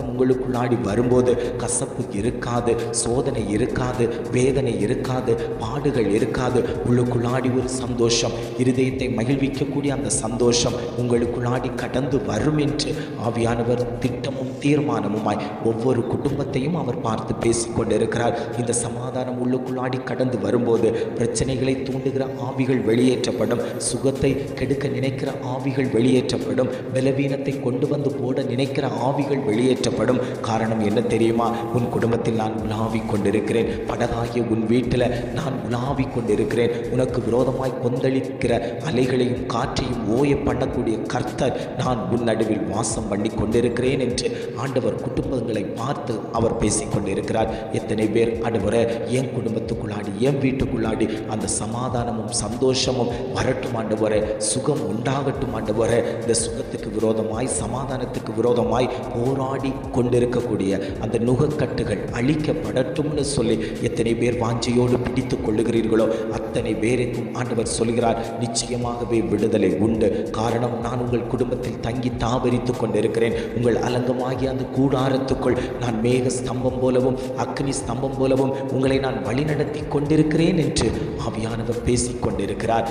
சமாதானம் உங்களுக்குள்ளாடி வரும்போது கசப்பு இருக்காது சோதனை இருக்காது வேதனை இருக்காது பாடுகள் இருக்காது. உள்ளுக்குள்ளாடி ஒரு சந்தோஷம் இருதயத்தை மகிழ்விக்கக்கூடிய அந்த சந்தோஷம் உங்களுக்குள்ளாடி கடந்து வரும் என்று ஆவியானவர் திட்டமும் தீர்மானமுமாய் ஒவ்வொரு குடும்பத்தையும் அவர் பார்த்து பேசிக்கொண்டிருக்கிறார் இந்த சமாதானம் உள்ளுக்குள்ளாடி கடந்து வரும்போது பிரச்சனைகளை தூண்டுகிற ஆவிகள் வெளியேற்றப்படும் சுகத்தை கெடுக்க நினைக்கிற ஆவிகள் வெளியேற்றப்படும் பலவீனத்தை கொண்டு வந்து போட நினைக்கிற ஆவிகள் வெளியேற்ற கஷ்டப்படும் காரணம் என்ன தெரியுமா? உன் குடும்பத்தில் நான் உலாவிக் கொண்டிருக்கிறேன். படகாகிய உன் வீட்டில் நான் உலாவிக் கொண்டிருக்கிறேன். உனக்கு விரோதமாய் கொந்தளிக்கிற அலைகளையும் காற்றையும் ஓய பண்ணக்கூடிய கர்த்தர் நான் உன் நடுவில் வாசம் பண்ணி கொண்டிருக்கிறேன் என்று ஆண்டவர் குடும்பங்களை பார்த்து அவர் பேசிக் கொண்டிருக்கிறார். எத்தனை பேர் ஆண்டவரே என் குடும்பத்துக்குள்ளாடி என் வீட்டுக்குள்ளாடி அந்த சமாதானமும் சந்தோஷமும் வரட்டும் ஆண்டவரே. சுகம் உண்டாகட்டும் ஆண்டு இந்த சுகத்துக்கு விரோதமாய் சமாதானத்துக்கு விரோதமாய் போராடி கொண்டிருக்கக்கூடிய அந்த நுகக்கட்டுகள் அழிக்கப்படட்டும்னு சொல்லி எத்தனை பேர் வாஞ்சையோடு பிடித்து கொள்ளுகிறீர்களோ அத்தனை பேருக்கும் ஆண்டவர் சொல்கிறார் நிச்சயமாகவே விடுதலை உண்டு. காரணம் நான் உங்கள் குடும்பத்தில் தங்கி தாவரித்து கொண்டிருக்கிறேன். உங்கள் அலங்கமாகிய அந்த கூடாரத்துக்குள் நான் மேக ஸ்தம்பம் போலவும் அக்னி ஸ்தம்பம் போலவும் உங்களை நான் வழிநடத்தி கொண்டிருக்கிறேன் என்று ஆவியானவர் பேசிக் கொண்டிருக்கிறார்.